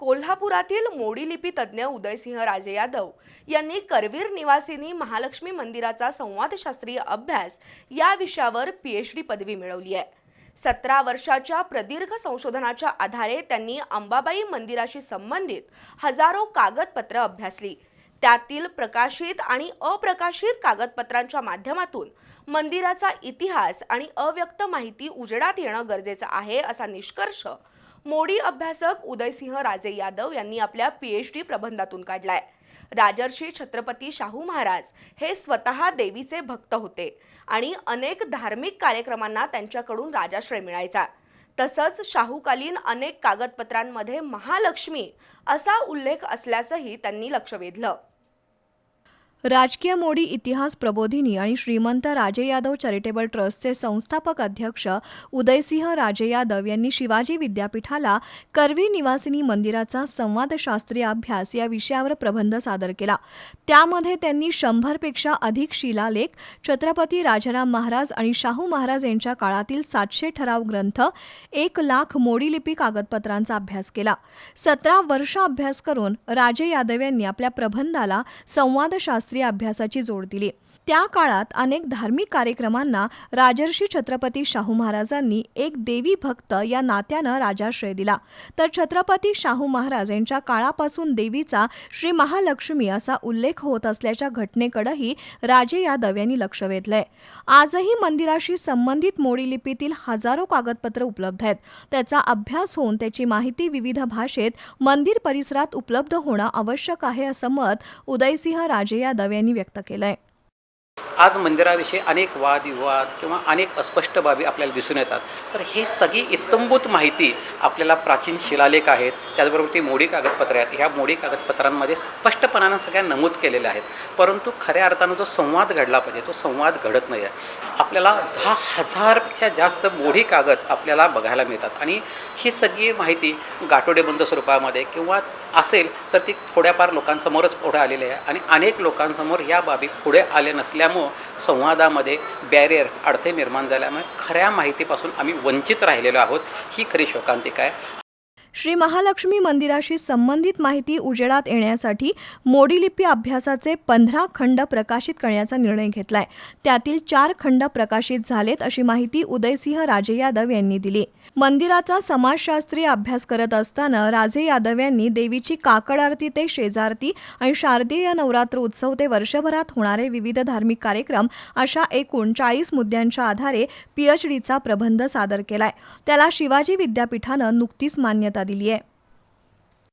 कोल्हापुरातील मोडी लिपी तज्ज्ञ उदयसिंह राजे यादव यांनी करवीर निवासिनी महालक्ष्मी मंदिराचा संवादशास्त्रीय अभ्यास या विषयावर पीएचडी पदवी मिळवली आहे. सतरा वर्षाच्या प्रदीर्घ संशोधनाच्या आधारे त्यांनी अंबाबाई मंदिराशी संबंधित हजारो कागदपत्र अभ्यासली. त्यातील प्रकाशित आणि अप्रकाशित कागदपत्रांच्या माध्यमातून मंदिराचा इतिहास आणि अव्यक्त माहिती उजेडात येणं गरजेचं आहे असा निष्कर्ष मोडी अभ्यासक उदयसिंह राजे यादव यांनी आपल्या पीएचडी प्रबंधातून काढलाय. राजर्षी छत्रपती शाहू महाराज हे स्वतः देवीचे भक्त होते आणि अनेक धार्मिक कार्यक्रमांना त्यांच्याकडून राजाश्रय मिळायचा. तसंच शाहूकालीन अनेक कागदपत्रांमध्ये महालक्ष्मी असा उल्लेख असल्याचंही त्यांनी लक्ष वेधलं. राजकीय मोडी इतिहास प्रबोधिनी आणि श्रीमंत राजे यादव चॅरिटेबल ट्रस्टचे संस्थापक अध्यक्ष उदयसिंह राजे यादव यांनी शिवाजी विद्यापीठाला करवी निवासिनी मंदिराचा संवादशास्त्रीय अभ्यास या विषयावर प्रबंध सादर केला. त्यामध्ये त्यांनी शंभरपेक्षा अधिक शिलालेख छत्रपती राजाराम महाराज आणि शाहू महाराज यांच्या काळातील सातशे ठराव ग्रंथ एक लाख मोडीलिपी कागदपत्रांचा अभ्यास केला. सतरा वर्ष अभ्यास करून राजे यादव यांनी आपल्या प्रबंधाला संवादशास्त्र शास्त्रीय अभ्यासाची जोड दिली. त्या काळात अनेक धार्मिक कार्यक्रमांना राजर्षी छत्रपती शाहू महाराजांनी एक देवी भक्त या नात्यानं राजाश्रय दिला. तर छत्रपती शाहू महाराज यांच्या काळापासून देवीचा श्री महालक्ष्मी असा उल्लेख होत असल्याच्या घटनेकडेही राजे यादव यांनी लक्ष वेधलंय. आजही मंदिराशी संबंधित मोडी लिपीतील हजारो कागदपत्र उपलब्ध आहेत. त्याचा अभ्यास होऊन त्याची माहिती विविध भाषेत मंदिर परिसरात उपलब्ध होणं आवश्यक आहे असं मत उदयसिंह राजे यादव यांनी व्यक्त केलंय. आज मंदिराविषयी अनेक वादविवाद किंवा अनेक अस्पष्ट बाबी आपल्याला दिसून येतात. तर हे सगळी इत्तंभूत माहिती आपल्याला प्राचीन शिलालेख आहेत. त्याचबरोबर ती मोडी कागदपत्रे आहेत. ह्या मोडी कागदपत्रांमध्ये स्पष्टपणानं सगळ्या नमूद केलेल्या आहेत. परंतु खऱ्या अर्थानं जो संवाद घडला पाहिजे तो संवाद घडत नाही आहे आपल्याला दहा हजारपेक्षा जास्त मोडी कागद आपल्याला बघायला मिळतात. आणि ही सगळी माहिती गाठोडेबंद स्वरूपामध्ये किंवा असेल तर ती थोड्याफार लोकांसमोरच पुढे आलेली आहे. आणि अनेक लोकांसमोर या बाबी पुढे आले नसल्यामुळं संवादामध्ये बॅरियर्स अडथळे निर्माण झाल्यामुळे खऱ्या माहितीपासून आम्ही वंचित राहिलेलो आहोत. ही खरी शोकांतिका आहे. श्री महालक्ष्मी मंदिराशी संबंधित माहिती उजेडात येण्यासाठी मोडी लिपी अभ्यासाचे पंधरा खंड प्रकाशित करण्याचा निर्णय घेतलाय. त्यातील चार खंड प्रकाशित झालेत अशी माहिती उदयसिंह राजे यादव यांनी दिली. मंदिराचा समाजशास्त्रीय अभ्यास करत असताना राजे यादव यांनी देवीची काकड आरती ते शेजारती आणि शारदीय नवरात्र उत्सव ते वर्षभरात होणारे विविध धार्मिक कार्यक्रम अशा एकूण चाळीस मुद्द्यांच्या आधारे पीएचडीचा प्रबंध सादर केलाय. त्याला शिवाजी विद्यापीठानं नुकतीच मान्यता दिली आहे.